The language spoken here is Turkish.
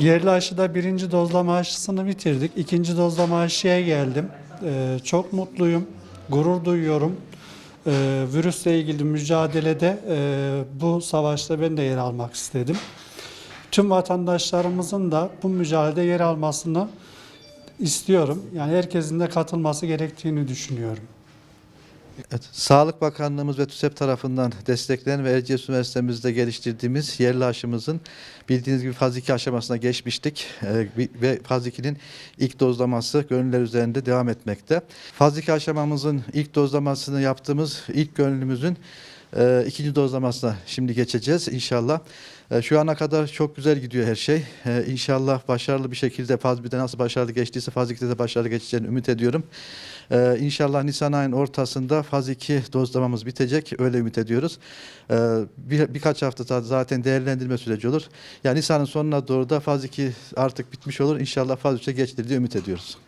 Yerli aşıda birinci dozlama aşısını bitirdik. İkinci dozlama aşıya geldim. Ee, çok mutluyum, gurur duyuyorum. Ee, virüsle ilgili mücadelede e, bu savaşta ben de yer almak istedim. Tüm vatandaşlarımızın da bu mücadelede yer almasını istiyorum. Yani herkesin de katılması gerektiğini düşünüyorum. Evet, Sağlık Bakanlığımız ve TÜSEP tarafından desteklenen ve Erciyes Üniversitemizde geliştirdiğimiz yerli aşımızın bildiğiniz gibi faz 2 aşamasına geçmiştik Ee, ve faz 2'nin ilk dozlaması gönüller üzerinde devam etmekte. Faz 2 aşamamızın ilk dozlamasını yaptığımız ilk gönüllümüzün e, ikinci dozlamasına şimdi geçeceğiz inşallah. E, Şu ana kadar çok güzel gidiyor her şey. E, İnşallah başarılı bir şekilde faz 1'de nasıl başarılı geçtiyse faz 2'de de başarılı geçeceğini ümit ediyorum. Ee, inşallah Nisan ayının ortasında faz 2 dozlamamız bitecek. Öyle ümit ediyoruz. Ee, bir, birkaç hafta daha zaten değerlendirme süreci olur. Yani Nisan'ın sonuna doğru da faz 2 artık bitmiş olur. İnşallah faz 3'e geçilir diye ümit ediyoruz.